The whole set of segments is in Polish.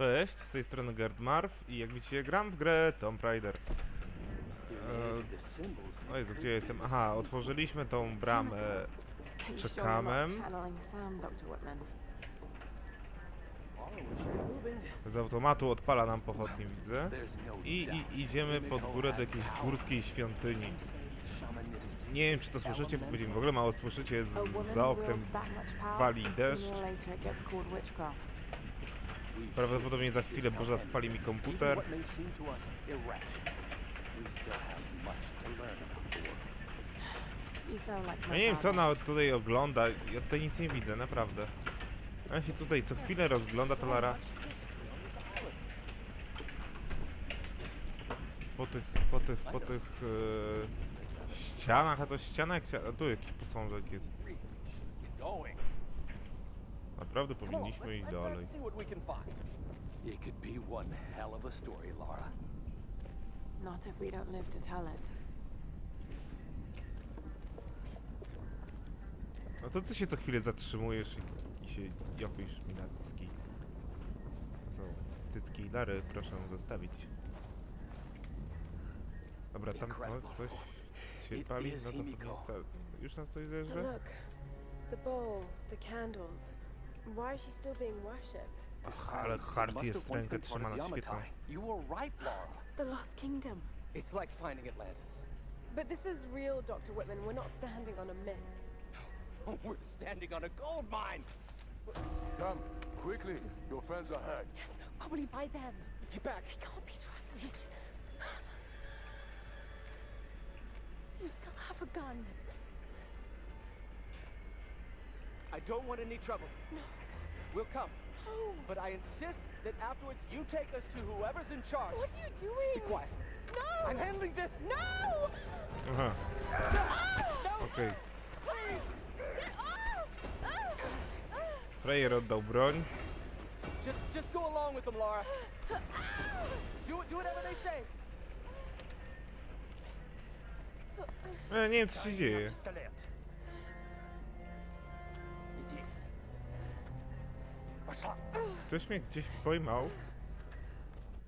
Cześć, z tej strony Gerd Marv i jak widzicie gram w grę Tomb Raider. O Jezu, gdzie jestem? Aha, otworzyliśmy tą bramę Czekamem. z automatu, odpala nam pochodnie, widzę. I, i idziemy pod górę do jakiejś górskiej świątyni. Nie wiem czy to słyszycie, bo w ogóle mało słyszycie, za oknem wali deszcz. Prawdopodobnie za chwilę burza spali mi komputer. Ja nie wiem co ona tutaj ogląda, ja tutaj nic nie widzę, naprawdę. Ona się tutaj co chwilę rozgląda, to Lara. Po tych, po tych, po tych e, ścianach, a to ściana jak ściana, tu jakiś posążek jest. Naprawdę powinniśmy iść dalej. It could be one hell of a story, Laura. Not if we don't live to tell it. No to ty się co chwilę zatrzymujesz i, i się jopisz mi na cycki. Są cycki Lary, proszę zostawić. Dobra, tam o, coś się pali, no to pewnie ta, już nas coś zjeżdża? look, the bowl, the candles. Why is she still being worshipped? Ach, ale Hart jest rękę trzyma na świecą. You were right, Laura. The Lost Kingdom. It's like finding Atlantis. But this is real, Dr. Whitman. We're not standing on a myth. Oh, we're standing on a gold mine. Come, quickly. Your friends are hurt. Yes, Probably by them. Get back. They can't be trusted. You still have a gun. I don't want any trouble. No. We'll come. Oh, But I insist that afterwards you take us to whoever's in charge. what are you doing? Be quiet. No! I'm handling this. No! Aha, No, okej. please. Get off! Ah! Ah! Oddał broń. Just, just go along with them, Laura. Do do whatever they say. E, nie wiem co się dzieje. Ktoś mnie gdzieś pojmał.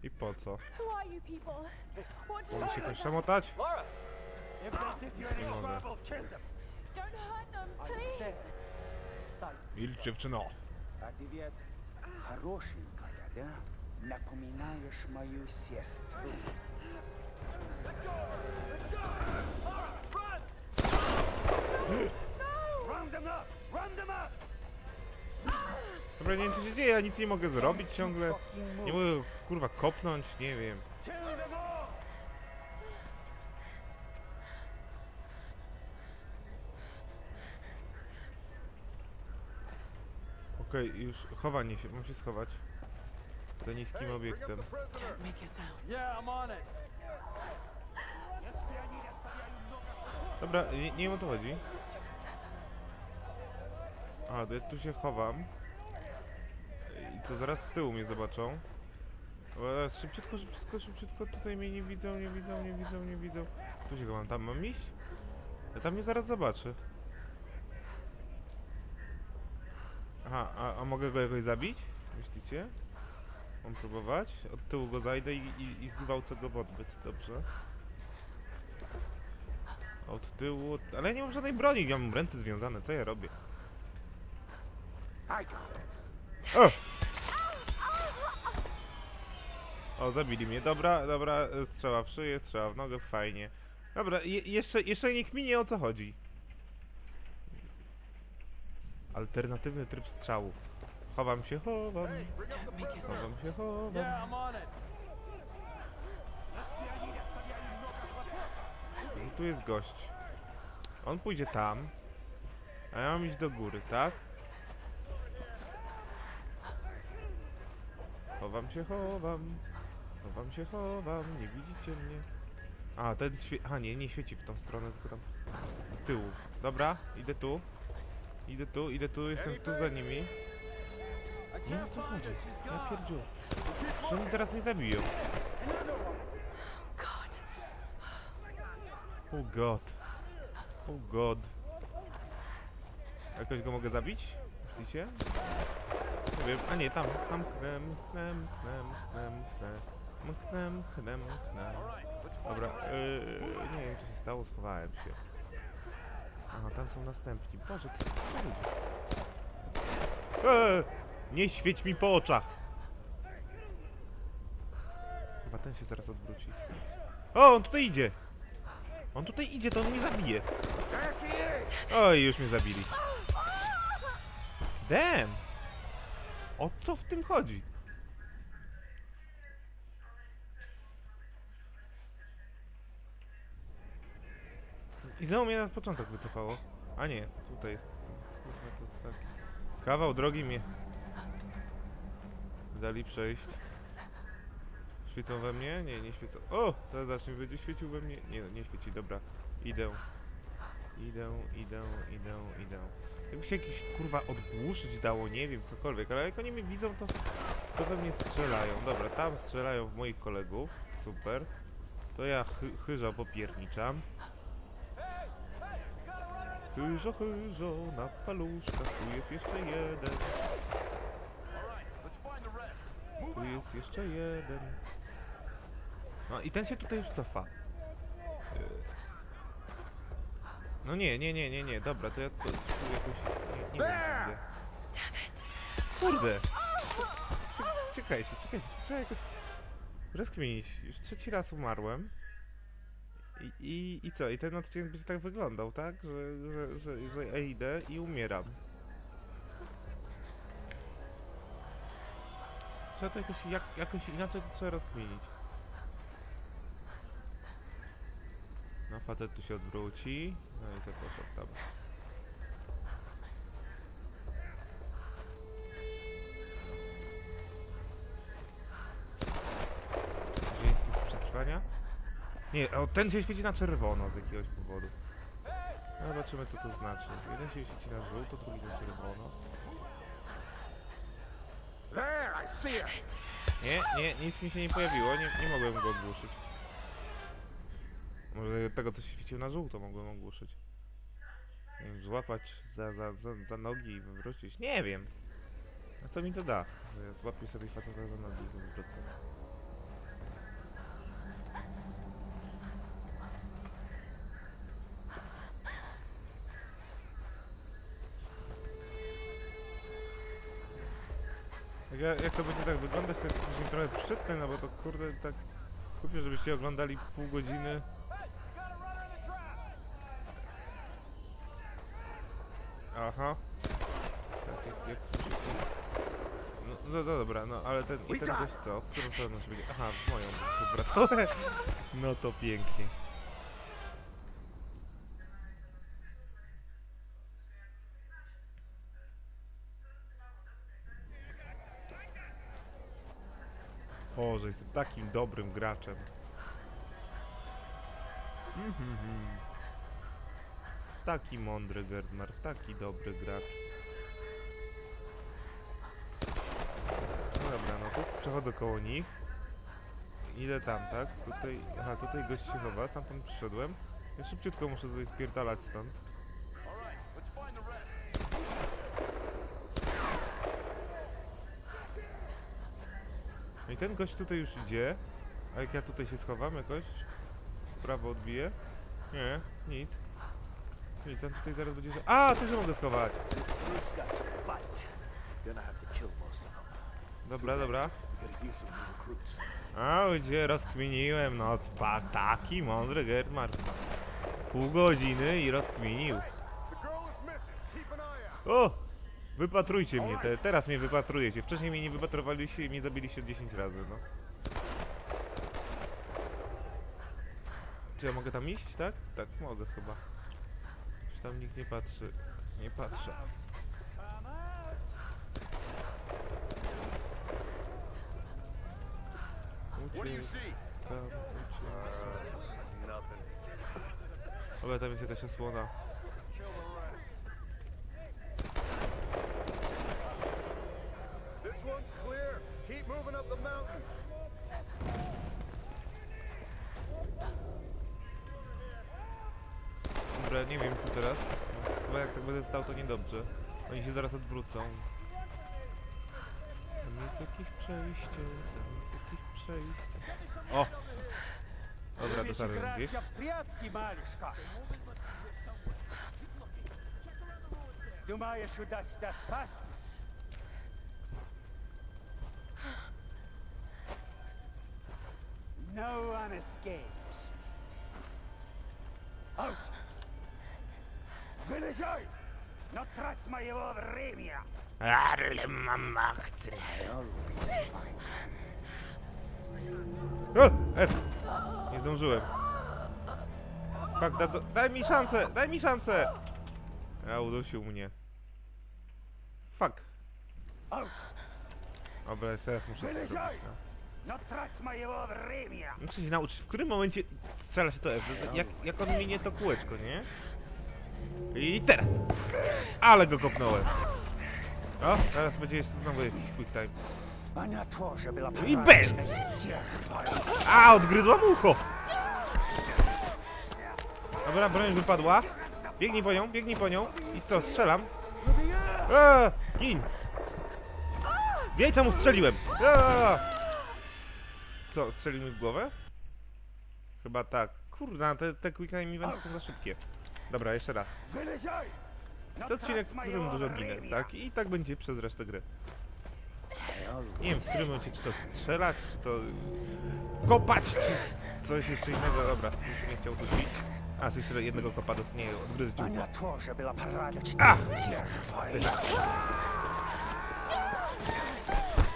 I po co? Who are you people? What do you Mogę się też szamotać? Laura. Nie mogę. Don't hurt them, please! Milcz dziewczyno. Привет. Хорошенькая, да? Напоминаешь мою сестру. Nie wiem co się dzieje, ja nic nie mogę zrobić ciągle. Nie mogę kurwa kopnąć, nie wiem. Okej, już chowanie się, mam się schować. Za niskim obiektem. Dobra, nie, nie wiem o co chodzi. A, to ja tu się chowam. Co, zaraz z tyłu mnie zobaczą. Dobra, szybciutko, szybciutko, szybciutko, tutaj mnie nie widzą, nie widzą, nie widzą, nie widzą. Tu się chowam, tam mam iść? Ja tam mnie zaraz zobaczy. Aha, a, a mogę go jakoś zabić? Myślicie? Mam próbować? Od tyłu go zajdę i, i, i zgwałcę go w odbyt, dobrze? Od tyłu, od... ale ja nie mam żadnej broni, ja mam ręce związane, co ja robię? O! O, zabili mnie, dobra, dobra, strzała w szyję, strzała w nogę, fajnie. Dobra, je, jeszcze, jeszcze niech minie o co chodzi. Alternatywny tryb strzału. Chowam się, chowam, chowam się, chowam. No, tu jest gość. On pójdzie tam. A ja mam iść do góry, tak? Chowam się, chowam. Chowam się, chowam. Nie widzicie mnie. A, ten świe... A, nie, nie świeci w tą stronę, tylko tam z tyłu. Dobra, idę tu. Idę tu, idę tu, jestem tu za nimi. Nie wiem co chodzi. Ja pierdziu. Że oni teraz mnie zabiją. Oh god. Oh god. Jakoś go mogę zabić? Myślicie? Nie wiem, a nie, tam, tam, knem, knem, knem, knem, knem, knem, knem, knem. Dobra, yy, nie wiem co się stało, schowałem się. Aha, tam są następni. Boże, co? Eee, nie świeć mi po oczach! Chyba ten się zaraz odwróci. O, on tutaj idzie! On tutaj idzie, to on mnie zabije. Oj, już mnie zabili. Damn! O co w tym chodzi? I znowu mnie na początek wycofało. A nie, tutaj jest. Kurwa, to tak. Kawał drogi mnie dali przejść. Świecą we mnie? Nie, nie świecą. O! Teraz zacznie będzie świecił we mnie. Nie, nie świeci, dobra. Idę. Idę, idę, idę, idę. Jakby się jakieś kurwa odgłuszyć dało, nie wiem, cokolwiek, ale jak oni mnie widzą, to, to we mnie strzelają. Dobra, tam strzelają w moich kolegów. Super. To ja chy, chyżo popierniczam. Chyżo, chyżo, na paluszkach, tu jest jeszcze jeden. Tu jest jeszcze jeden. No i ten się tutaj już cofa. Yy. No nie, nie, nie, nie, nie, dobra, to ja to, tu jakoś... Nie, nie wiem. Kurde! Cie- Czekajcie, czekajcie, trzeba jakoś... Rozkminić. Już trzeci raz umarłem. I, i, co? I ten odcinek będzie tak wyglądał, tak? Że, że, że, że ja idę i umieram. Trzeba to jakoś, jak, jakoś inaczej trzeba rozkminić. No facet tu się odwróci. No i poszedł tam. Nie, o, ten się świeci na czerwono z jakiegoś powodu. No, zobaczymy co to znaczy. Jeden się świeci na żółto, drugi na czerwono. Nie, nie, nic mi się nie pojawiło, nie, nie mogłem go ogłuszyć. Może tego, co się świeciło na żółto, mogłem ogłuszyć. Nie wiem, złapać za, za, za, za nogi i wywrócić. Nie wiem. A co mi to da? Że ja złapię sobie faceta za nogi i wywrócę. Jak, ja, jak to będzie tak wyglądać, to jest później trochę przytne, no bo to kurde tak... Kupię, żebyście oglądali pół godziny. Aha. Tak, jak, jak słyszycie. No, no, no dobra, no ale ten, i ten gość co? W którą stronę się będzie? Aha, w moją wybrał. No to pięknie. Boże, jestem takim dobrym graczem. Mhm. Taki mądry Gerdmar, taki dobry gracz. No dobra, no tu przechodzę koło nich. Idę tam, tak? Tutaj, aha, tutaj gość się chowa, stamtąd przyszedłem. Ja szybciutko muszę tutaj spierdalać stąd. I ten gość tutaj już idzie. A jak ja tutaj się schowam jakoś? W prawo odbiję? Nie, nic. Nic, on tutaj zaraz będzie... A, tu się mogę schować! Dobra, dobra. A, gdzie rozkminiłem, no pa, taki mądry Gertmar. Pół godziny i rozkminił. O! Wypatrujcie mnie, te, teraz mnie wypatrujecie. Wcześniej mnie nie wypatrowaliście i mnie zabiliście 10 razy, no. Czy ja mogę tam iść, tak? Tak, mogę chyba. Czy tam nikt nie patrzy? Nie patrzę. See? tam. Nothing. Dobra, tam jest jakaś osłona. Dobra, nie wiem co teraz. Chyba jak tak będę stał to niedobrze. Oni się zaraz odwrócą. jest jakieś przejście, tam jest jakieś przejście. O! Dobra, dotarłem gdzieś. в прятки, малышка? Думаешь, удастся спастись? No one escapes. Вылезай! Но трать моего времени! Ale mam akcję. I always find O! F! Nie zdążyłem. Fuck, da, daj mi szansę! Daj mi szansę! A, udusił mnie. Fuck. Out! Dobra, jeszcze raz muszę to zrobić. Wylezaj! No. Но трать моего времени! Muszę się nauczyć, w którym momencie strzela się to F. Jak, jak on minie to kółeczko, nie? I teraz. Ale go kopnąłem. O, teraz będzie jeszcze znowu jakiś quick time. I bez! A, odgryzła mu ucho! Dobra, broń wypadła. Biegnij po nią, biegnij po nią. I co, strzelam? Eee, gin! W jajca mu strzeliłem! Eee. Co, strzelił mi w głowę? Chyba tak. Kurna, te, te quick time eventy są za szybkie. Dobra, jeszcze raz. Co odcinek, w którym dużo ginę, tak? I tak będzie przez resztę gry. Nie wiem, w którym momencie, czy to strzelać, czy to... Kopać, czy coś jeszcze innego. Dobra, już nie chciał tu bić. A, coś jeszcze jednego kopa dostanie odgryzł dziób. A!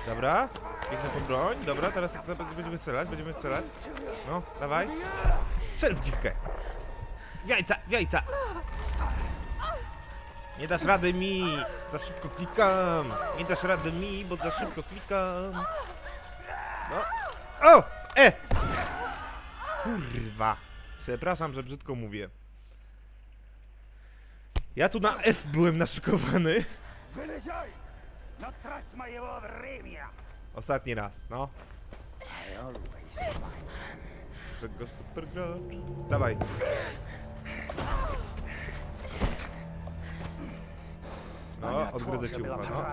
Dobra, biegnę po broń. Dobra, teraz będziemy strzelać, będziemy strzelać. No, dawaj. Strzel w dziwkę. W Jajca, w jajca. Nie dasz rady mi, za szybko klikam. Nie dasz rady mi, bo za szybko klikam. No. O! E! Kurwa. Przepraszam, że brzydko mówię. Ja tu na F byłem naszykowany. Вылезай! Но трать моего времени! Ostatni raz, no. I always find Czego super gracz. Dawaj. No, odgryzę cię, ucho, no.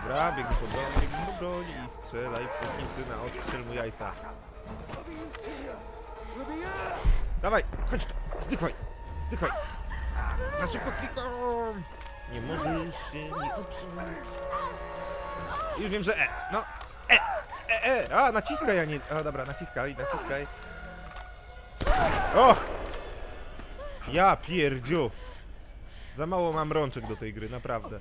Dobra, biegnij po broń, biegnij po broń i strzelaj wszystkim ty na odstrzel mu jajca. Dawaj, chodź tu, zdychaj, zdychaj. Na szybko klikam. Nie możesz się nie utrzymać. Już wiem, że E, no. E, E, E, a naciskaj, a nie, a dobra, naciskaj, naciskaj. O! Ja pierdziu. Za mało mam rączek do tej gry, naprawdę.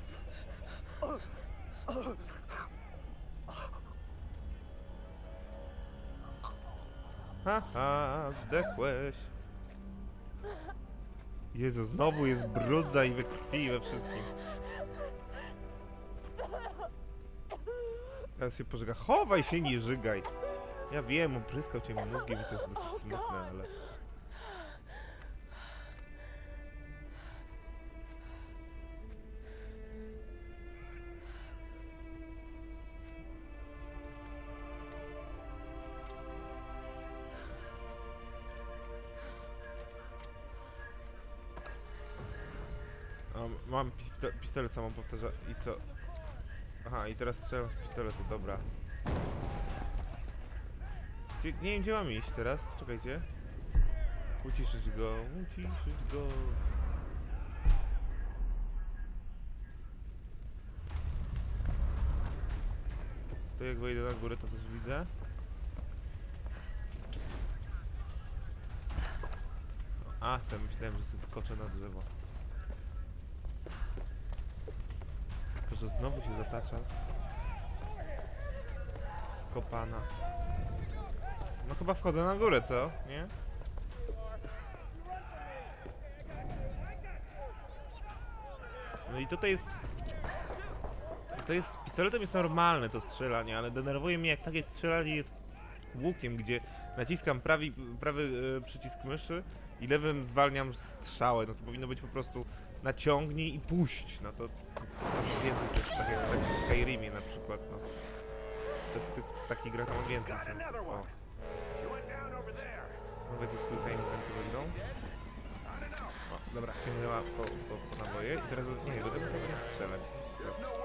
Haha, zdechłeś. Jezu, znowu jest brudna i we krwi i we wszystkim. Teraz się pożega. Chowaj się, nie żygaj. Ja wiem, opryskał cię mózgiem i to jest dosyć smutne, ale... mam pistolet samo powtarza i co? Aha, i teraz strzelam z pistoletu, dobra. Nie wiem gdzie mam iść teraz, czekajcie. Uciszyć go, uciszyć go. To jak wejdę na górę to coś widzę. A, to myślałem, że sobie skoczę na drzewo. Że znowu się zatacza. Skopana. No chyba wchodzę na górę, co? Nie? No i tutaj jest... To jest... Z pistoletem jest normalne to strzelanie, ale denerwuje mnie jak takie strzelanie jest łukiem, gdzie naciskam prawy, prawy e, przycisk myszy i lewym zwalniam strzałę. No to powinno być po prostu naciągnij i puść. No to więcej to jest tak jak w Skyrimie na przykład. No. To w tych takich grach ma więcej sensu. O. Znowu jakieś kilka eventy wyjdą. O, dobra, sięgnęła po, po, po naboje i teraz, nie do nich strzelać. Tak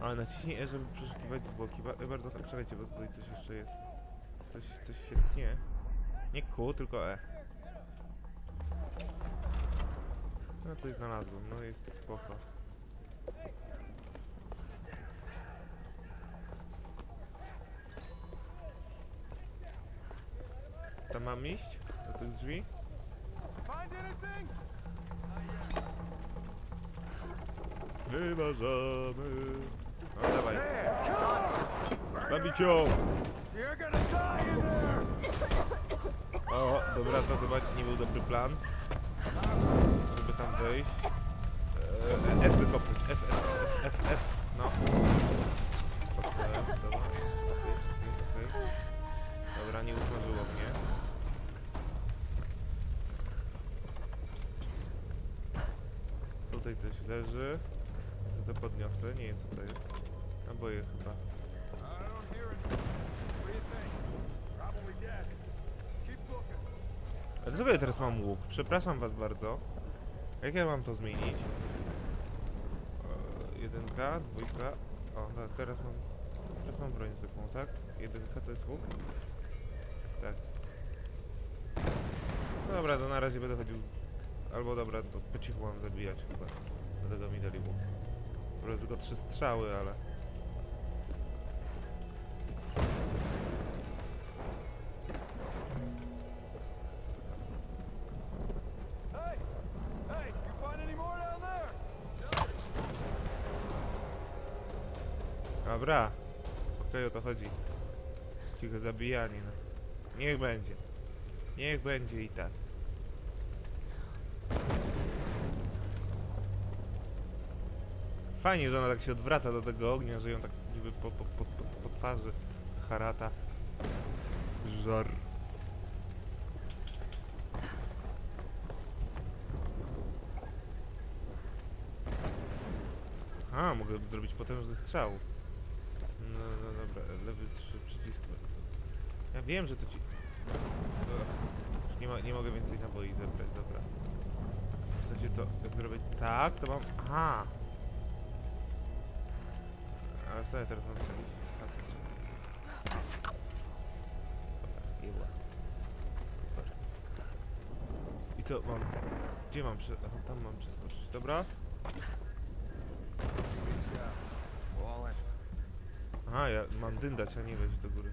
Ale naciśnij E, żeby przeszukiwać zwłoki. Ba- Bardzo czekajcie, bo tutaj coś jeszcze jest. Coś, coś się tnie. Nie Q, tylko E. No coś znalazłem, no jest spoko. Tam mam iść? Tych drzwi? Wyważamy. No dawaj. Zabić ją! O, dobra, to chyba nie był dobry plan. Żeby tam wejść. Eee, F wykopnąć. F, F, F, F, F. No. Dobra. Syk. Dobra, nie usmażyło mnie. Tutaj coś leży. To podniosę, nie wiem co to jest. Naboje chyba. A dlaczego ja teraz mam łuk? Przepraszam was bardzo. Jak ja mam to zmienić? E, jedynka, dwójka. O, tak, teraz mam... Teraz mam broń zwykłą, tak? Jedynka to jest łuk? Tak. No dobra, to na razie będę chodził... Albo dobra, to po cichu mam zabijać chyba. Dlatego mi dali łuk. Może tylko trzy strzały, ale... Dobra. Okej, o to chodzi. Cicho zabijanie, no. Niech będzie. Niech będzie i tak. Fajnie, że ona tak się odwraca do tego ognia, że ją tak niby po, po, po, po, po twarzy harata. Żar. A, mogę zrobić potężny strzał. No, no dobra, lewy trzy przycisk. Ja wiem, że to ci... Nie, ma, nie mogę więcej naboi zebrać, dobra. W sensie to, jak zrobię tak, to mam... Aha! Ale co ja teraz mam zrobić? Tak. Dobra. I co mam... Gdzie mam prze... Aha, tam mam przeskoczyć, dobra? Aha, ja mam dyndać, a nie wejść do góry.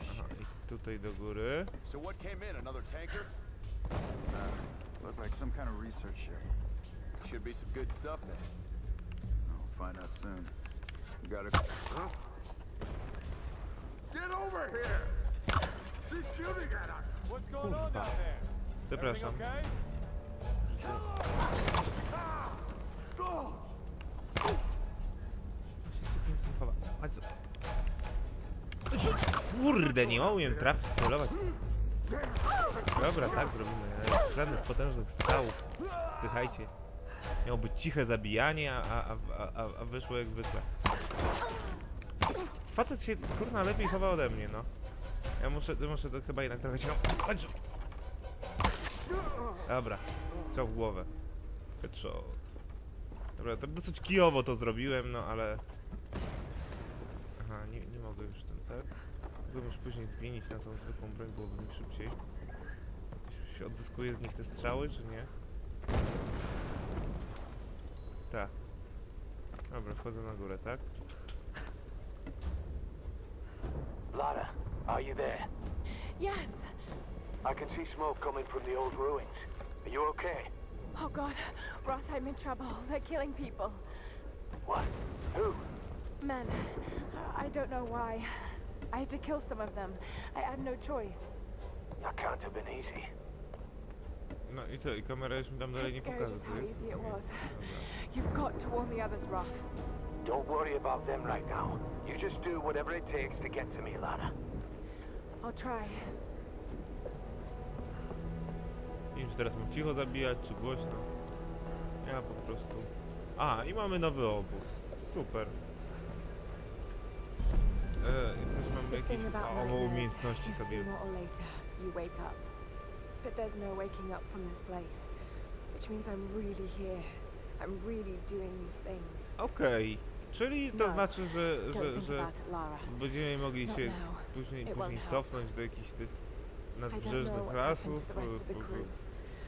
Aha, i tutaj do góry. So what came in? Another tanker? Look like some kind of research ship. Should be some good stuff then. I'll find out soon. Gotta... Huh? Get over here! She's shooting at us! What's going on down there? Everything Przepraszam. okay? Kurde, nie umiem trafić, celować. Dobra, tak robimy. Żadnych potężnych strzałów. Słuchajcie. Miało być ciche zabijanie, a, a, a, a wyszło jak zwykle. Facet się, kurna, lepiej chowa ode mnie, no. Ja muszę, muszę to chyba jednak trochę cię... Chodź. Dobra, strzał w głowę. Headshot. Dobra, to dosyć kijowo to zrobiłem, no ale... Aha, nie, nie mogę już ten, tak? Mogłem już później zmienić na tą zwykłą broń, byłoby mi szybciej. Się odzyskuje z nich te strzały, czy nie? Tak. Dobra, wchodzę na górę, tak? Lara, are you there? Yes. I can see smoke coming from the old ruins. Are you okay? Oh god, Roth, I'm in trouble. They're killing people. What? Who? Men. I don't know why. I had to kill some of them. I had no choice. That can't have been easy. No i co, i kamera już mi tam dalej nie It's scary pokaże, just co how jest? easy it was. Dobra. You've got to warn the others, Roth. Don't worry about them right now. You just do whatever it takes to get to me, Lara. I'll try. Nie wiem, czy teraz mam cicho zabijać, czy głośno. Ja po prostu... A, i mamy nowy obóz. Super. E, też mamy jakieś o, nightmares umiejętności sobie. but there's no waking up from this place. Which means I'm really here. I'm really doing these things. Okej. Czyli to No. znaczy, że, że, że będziemy mogli się później, później cofnąć do jakichś tych nadbrzeżnych lasów, to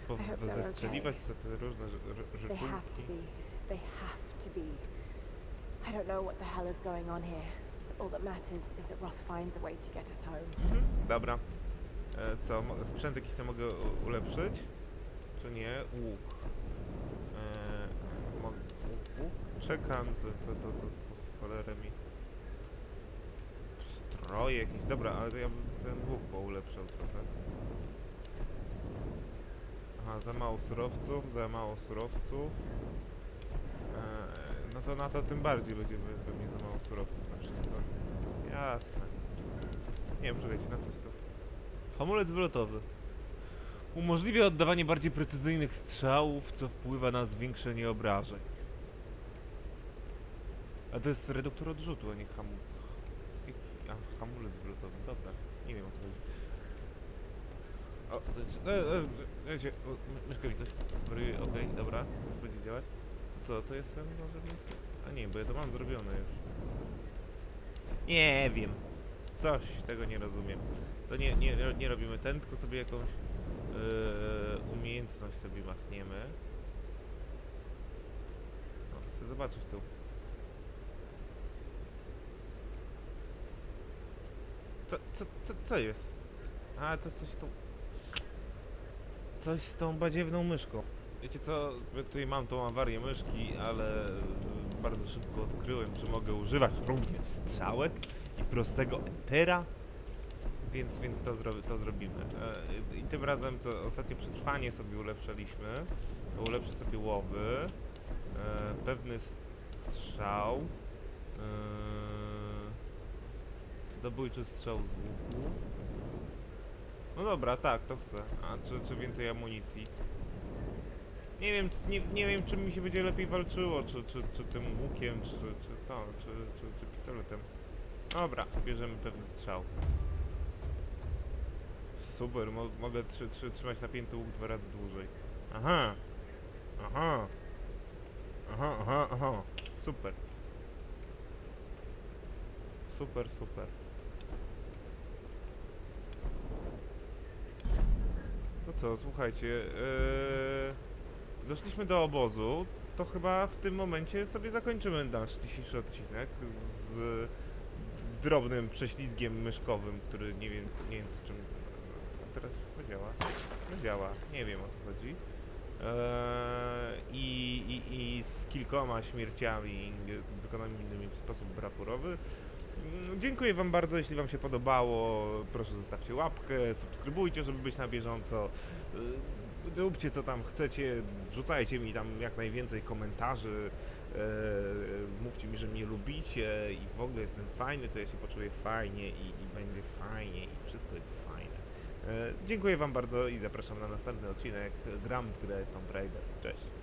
po- po- zestrzeliwać te różne rze- rze- They have to rzeczulki. be. They have to be. I don't know what the hell is going on here. All that matters is that Roth finds a way to get us home. Mhm, Dobra. E, co, sprzęt jakiś co mogę ulepszyć? Czy nie? Łuk. E, łuk? Czekam, to, to, to, to po cholerę mi... Stroje jakieś, dobra, ale to ja bym ten łuk poulepszał trochę. Aha, za mało surowców, za mało surowców. E, no to na to tym bardziej be- pewnie za mało surowców na wszystko. Jasne. Nie wiem, czekajcie, na coś to... Hamulec wylotowy. Umożliwia oddawanie bardziej precyzyjnych strzałów, co wpływa na zwiększenie obrażeń. A to jest reduktor odrzutu, a nie hamu... A, hamulec wylotowy, dobra. Nie wiem o co chodzi. O, to jest... E, e, wiecie, o, my- myszka mi coś... Bry- Okej, dobra, będzie działać. Co, to jest ten może? A nie, bo ja to mam zrobione już. Nie wiem. Coś tego nie rozumiem. To nie, nie, nie robimy ten, tylko sobie jakąś yy, umiejętność sobie machniemy. No, chcę zobaczyć tu. Co, co, co, co jest? A, to coś tu... Coś z tą badziewną myszką. Wiecie co, ja tutaj mam tą awarię myszki, ale y, bardzo szybko odkryłem, że mogę używać również strzałek i prostego entera, więc, więc to, zro, to zrobimy. E, I tym razem to ostatnie przetrwanie sobie ulepszaliśmy. Ulepszę sobie łowy, e, pewny strzał, e, zabójczy strzał z łuku. No dobra, tak, to chcę. A czy, czy więcej amunicji? Nie wiem, nie, nie wiem czym mi się będzie lepiej walczyło, czy, czy, czy tym łukiem, czy, czy to, czy, czy, czy pistoletem. Dobra, bierzemy pewny strzał. Super, mo mogę trzy, trzy, trzymać napięty łuk dwa razy dłużej. Aha! Aha! Aha, aha, aha. Super. Super, super. To co, słuchajcie, yy, doszliśmy do obozu, to chyba w tym momencie sobie zakończymy nasz dzisiejszy odcinek z drobnym prześlizgiem myszkowym, który nie wiem, nie wiem z czym... Teraz to działa? No działa, nie wiem o co chodzi. Eee, i, i, I z kilkoma śmierciami wykonanymi w sposób brawurowy. Mm, Dziękuję Wam bardzo, jeśli Wam się podobało, proszę zostawcie łapkę, subskrybujcie, żeby być na bieżąco. Yy, Róbcie co tam chcecie, wrzucajcie mi tam jak najwięcej komentarzy, yy, mówcie mi, że mnie lubicie i w ogóle jestem fajny, to ja się poczuję fajnie i, i będzie fajnie i wszystko jest fajne. Dziękuję Wam bardzo i zapraszam na następny odcinek. Gram w grę Tomb Raider. Cześć.